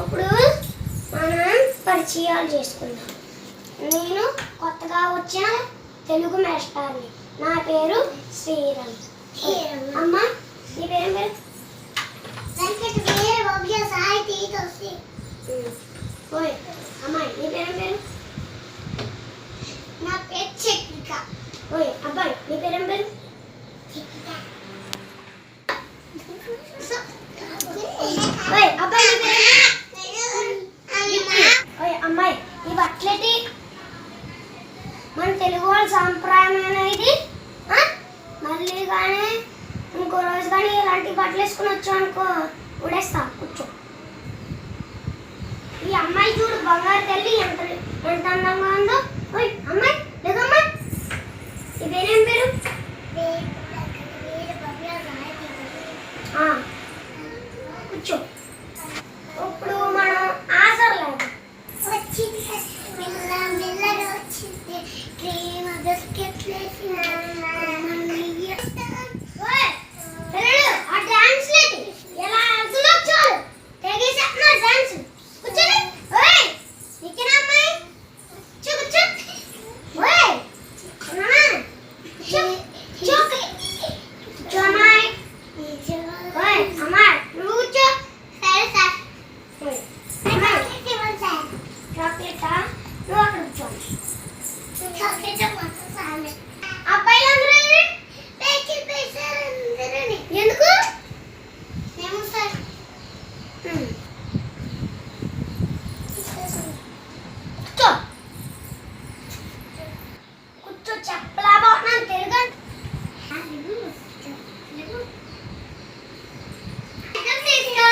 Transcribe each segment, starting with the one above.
ఇప్పుడు మనం పరిచయాలు చేసుకుందాం. నేను కొత్తగా వచ్చిన తెలుగు మేస్టార్ని నా పేరు శ్రీరామ్. అమ్మ నీ పేరు పేరు? వెంకట సాయి తీసి సాంప్రదాయం అనేది మళ్ళీ కానీ ఇంకో రోజు కానీ ఇలాంటి బట్టలు వేసుకుని వచ్చాం అనుకో ఉడేస్తా కూర్చో. ఈ అమ్మాయి చూడు బంగారు తల్లి ఎంత ఎంత అందంగా ఉందో. అమ్మాయి లేదమ్మా. ఇదేనేం పేరు? కూర్చో. Just keep this, Mama. Please,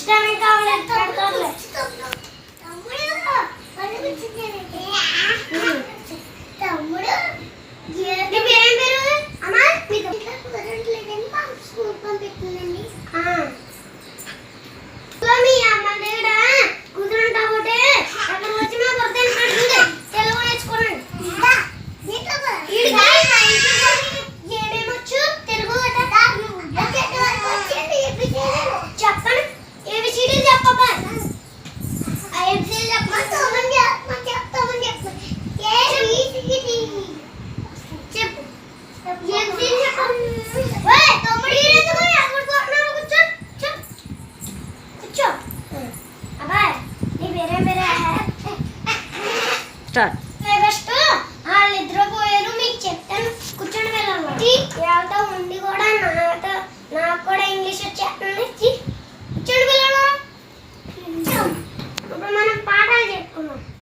Stop, stop, stop, start. First ఆ నిద్రపోయారు మీకు చెప్తాను. కూర్చొని వెళ్ళాలి ఉండి కూడా